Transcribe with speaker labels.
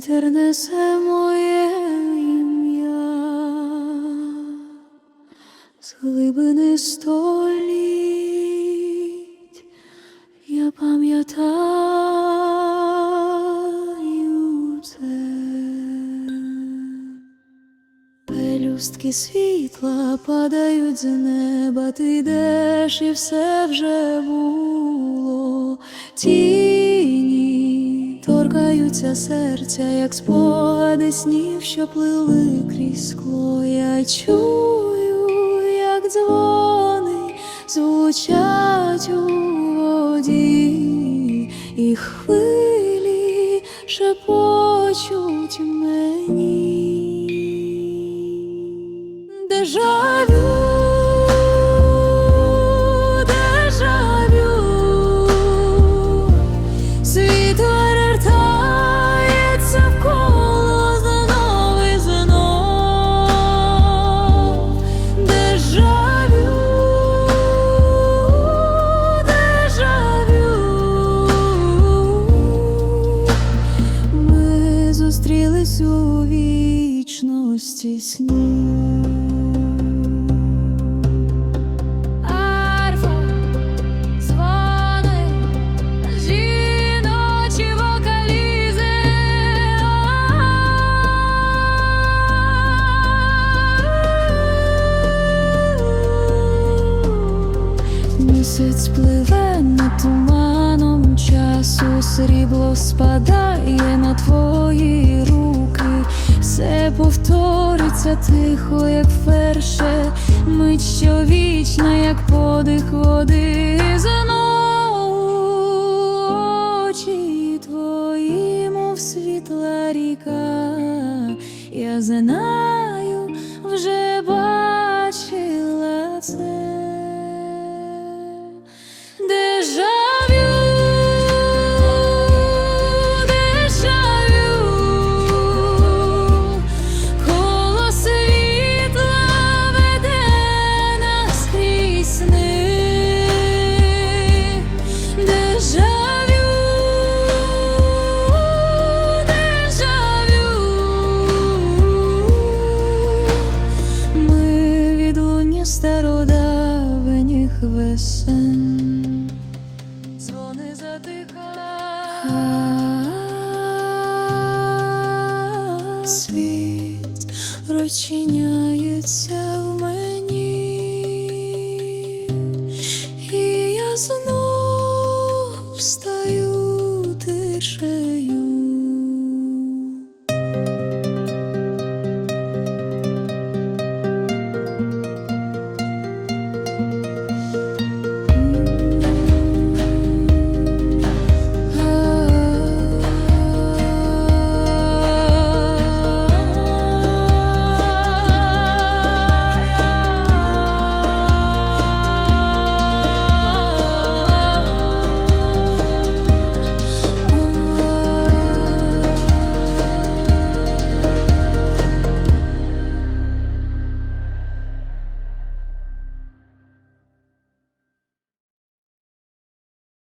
Speaker 1: вітер несе моє ім'я з глибини століть, я пам'ятаю це. Пелюстки світла падають з неба, ти йдеш і все вже було. Тіні торкаються серця, як спогади снів, що плили крізь скло. Я чую, як дзвони звучать у воді, і хвилі шепочуть мені. Дежавю, зустрілись у вічності вокалізи. Місяць пливе над туманом часу, срібло спадає на твої руки, повториться тихо, як вперше, мить що вічна, як подих води знову очі твої, мов світла ріка, я знаю, вже бачила це. весен, дзвони задиха, світ розчиняється в мені, і я знов встаю тишею.